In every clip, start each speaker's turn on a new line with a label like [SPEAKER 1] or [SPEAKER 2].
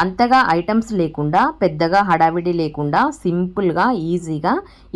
[SPEAKER 1] అంతగా ఐటమ్స్ లేకుండా పెద్దగా హడావిడి లేకుండా సింపుల్గా ఈజీగా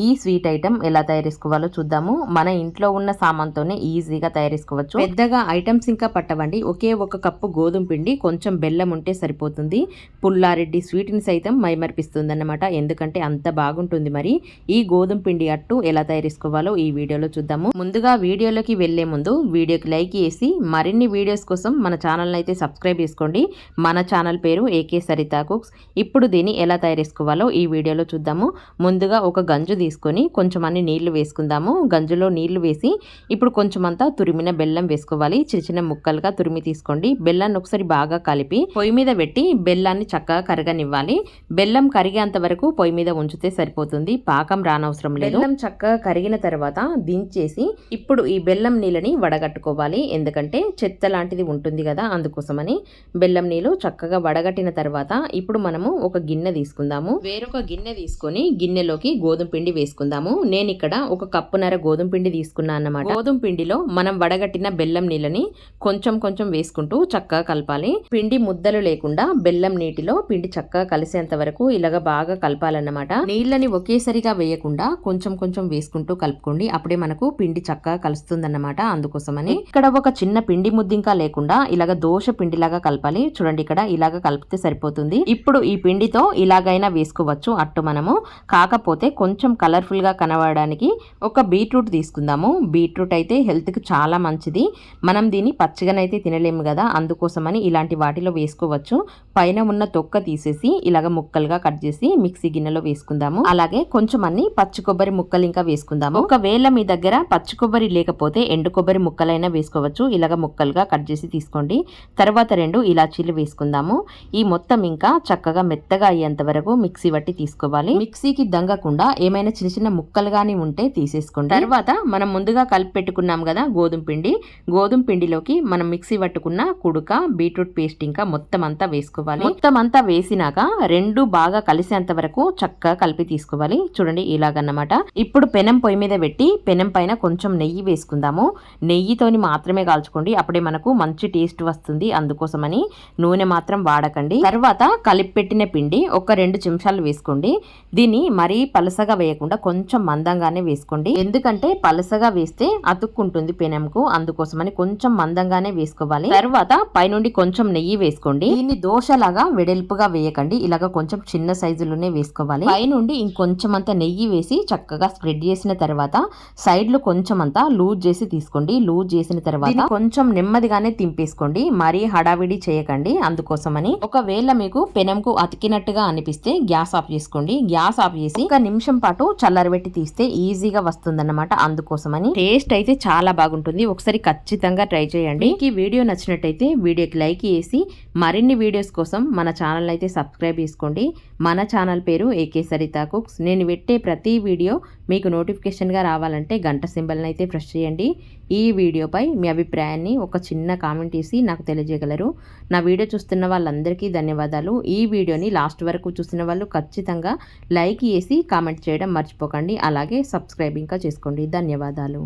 [SPEAKER 1] ఈ స్వీట్ ఐటమ్ ఎలా తయారు చేసుకోవాలో చూద్దాము. మన ఇంట్లో ఉన్న సామాన్తోనే ఈజీగా తయారు చేసుకోవచ్చు. పెద్దగా ఐటమ్స్ ఇంకా పట్టవండి. ఒకే ఒక కప్పు గోధుమ పిండి కొంచెం బెల్లం ఉంటే సరిపోతుంది. పుల్లారెడ్డి స్వీట్ని సైతం మైమర్పిస్తుంది అన్నమాట ఎందుకంటే అంత బాగుంటుంది మరి. ఈ గోధుమ పిండి అట్టు ఎలా తయారు చేసుకోవాలో ఈ వీడియోలో చూద్దాము. ముందుగా వీడియోలోకి వెళ్ళే ముందు వీడియోకి లైక్ చేసి మరిన్ని వీడియోస్ కోసం మన ఛానల్ అయితే సబ్స్క్రైబ్ చేసుకోండి. మన ఛానల్ పేరు ఏకే సరితా కుక్స్. ఇప్పుడు దీన్ని ఎలా తయారు చేసుకోవాలో ఈ వీడియోలో చూద్దాము. ముందుగా ఒక గంజు తీసుకొని కొంచెం అన్ని నీళ్ళు వేసుకుందాము. గంజులో నీళ్ళు వేసి ఇప్పుడు కొంచెం అంతా తురిమిన బెల్లం వేసుకోవాలి. చిన్న చిన్న ముక్కలుగా తురిమి తీసుకోండి. బెల్లాన్ని ఒకసారి బాగా కలిపి పొయ్యి మీద పెట్టి బెల్లాన్ని చక్కగా కరగనివ్వాలి. బెల్లం కరిగేంత వరకు పొయ్యి మీద ఉంచితే సరిపోతుంది. పాకం రానవసరం లేదు. బెల్లం చక్కగా కరిగిన తర్వాత దించేసి ఇప్పుడు ఈ బెల్లం నీళ్ళని వడగట్టుకోవాలి. ఎందుకంటే చెత్త లాంటిది ఉంటుంది కదా అందుకోసమని బెల్లం నీళ్ళు చక్కగా వడగట్టిన తర్వాత ఇప్పుడు మనము ఒక గిన్నె తీసుకుందాము. వేరొక గిన్నె తీసుకొని గిన్నెలోకి గోధుమ పిండి వేసుకుందాము. నేను ఇక్కడ ఒక కప్పునర గోధుమ పిండి తీసుకున్నా అన్నమాట. గోధుమ పిండిలో మనం వడగట్టిన బెల్లం నీళ్ళని కొంచెం కొంచెం వేసుకుంటూ చక్కగా కలపాలి. పిండి ముద్దలు లేకుండా బెల్లం నీటిలో పిండి చక్కగా కలిసేంత వరకు ఇలాగ బాగా కలపాలన్నమాట. నీళ్ళని ఒకేసారిగా వేయకుండా కొంచెం కొంచెం వేసుకుంటూ కలుపుకోండి. అప్పుడే మనకు పిండి చక్కగా కలుస్తుందన్నమాట అందుకోసమని. ఇక్కడ ఒక చిన్న పిండి ముద్దింకా లేకుండా ఇలాగ దోశ పిండిలాగా కలపాలి. చూడండి ఇక్కడ ఇలాగ కలిపితే సరిపోతుంది. ఇప్పుడు ఈ పిండితో ఇలాగైనా వేసుకోవచ్చు. అట్టు మనము కాకపోతే కొంచెం కలర్ఫుల్గా కనబడడానికి ఒక బీట్రూట్ తీసుకుందాము. బీట్రూట్ అయితే హెల్త్కి చాలా మంచిది. మనం దీన్ని పచ్చిగానైతే తినలేము కదా. అందుకోసమని ఇలాంటి వాటిలో వేసుకోవచ్చు. పైన ఉన్న తొక్క తీసేసి ఇలాగ ముక్కలుగా కట్ చేసి మిక్సీ గిన్నెలో వేసుకుందాము. అలాగే కొంచెం అన్ని పచ్చి కొబ్బరి ముక్కలు ఇంకా వేసుకుందాము. ఒకవేళ మీ దగ్గర పచ్చి కొబ్బరి లేకపోతే ఎండు కొబ్బరి ముక్కలైనా వేసుకోవచ్చు. ఇలాగ ముక్కలుగా కట్ చేసి తీసుకోండి. తర్వాత రెండు ఇలాచీలు వేసుకుందాము. ఈ మొత్తం ఇంకా చక్కగా మెత్తగా అయ్యేంత వరకు మిక్సీ బట్టి తీసుకోవాలి. మిక్సీకి దంగకుండా ఏమైనా చిన్న చిన్న ముక్కలు గాని ఉంటే తీసేసుకోండి. తర్వాత మనం ముందుగా కలిపి పెట్టుకున్నాం కదా గోధుమ పిండి. గోధుమ పిండిలోకి మనం మిక్సీ పట్టుకున్న కుడుక బీట్రూట్ పేస్ట్ ఇంకా మొత్తం అంతా వేసుకోవాలి. మొత్తం అంతా వేసినాక రెండు బాగా కలిసేంత వరకు చక్కగా కలిపి తీసుకోవాలి. చూడండి ఇలాగన్నమాట. ఇప్పుడు పెనం పొయ్యి మీద పెట్టి పెనం పైన కొంచెం నెయ్యి వేసుకుందాము. నెయ్యితోని మాత్రమే కాల్చుకోండి. అప్పుడే మనకు మంచి టేస్ట్ వస్తుంది అందుకోసమని. నూనె మాత్రం వాడకండి. తర్వాత కలిపి పెట్టిన పిండి ఒక రెండు చెంచాలు వేసుకోండి. దీన్ని మరీ పలసగా వేయకుండా కొంచెం మందంగానే వేసుకోండి. ఎందుకంటే పలసగా వేస్తే అతుక్కుంటుంది పెనంకు అందుకోసమని కొంచెం మందంగానే వేసుకోవాలి. తర్వాత పైనుండి కొంచెం నెయ్యి వేసుకోండి. దీన్ని దోశలాగా వెడల్పుగా వేయకండి. ఇలాగ కొంచెం చిన్న సైజులోనే వేసుకోవాలి. పైనుండి ఇంకొంచెం అంత నెయ్యి వేసి చక్కగా స్ప్రెడ్ చేసిన తర్వాత సైడ్లు కొంచెం అంతా లూజ్ చేసి తీసుకోండి. లూజ్ చేసిన తర్వాత కొంచెం నెమ్మదిగానే తింపేసుకోండి. మరీ హడావిడి చేయకండి. అందుకోసమని ఒకవేళ మీకు పెనంకు అతికినట్టుగా అనిపిస్తే గ్యాస్ ఆఫ్ చేసుకోండి. గ్యాస్ ఆఫ్ చేసి ఒక నిమిషం పాటు చల్లరబెట్టి తీస్తే ఈజీగా వస్తుందన్నమాట అందుకోసమని. టేస్ట్ అయితే చాలా బాగుంటుంది. ఒకసారి ఖచ్చితంగా ట్రై చేయండి. ఈ వీడియో నచ్చినట్టయితే వీడియోకి లైక్ చేసి మరిన్ని వీడియోస్ కోసం మన ఛానల్ అయితే సబ్స్క్రైబ్ చేసుకోండి. మన ఛానల్ పేరు ఏకే సరిత కుక్స్ నేను పెట్టే ప్రతి వీడియో మీకు నోటిఫికేషన్గా రావాలంటే గంట సింబల్ని అయితే ప్రెస్ చేయండి. ఈ వీడియోపై మీ అభిప్రాయాన్ని ఒక చిన్న కామెంట్ ఇసి నాకు తెలియజేయగలరు. నా వీడియో చూస్తున్న వాళ్ళందరికీ ధన్యవాదాలు. ఈ వీడియోని లాస్ట్ వరకు చూసిన వాళ్ళు ఖచ్చితంగా లైక్ చేసి కామెంట్ చేయడం మర్చిపోకండి. అలాగే సబ్స్క్రైబ్ ఇంకా చేసుకోండి. ధన్యవాదాలు.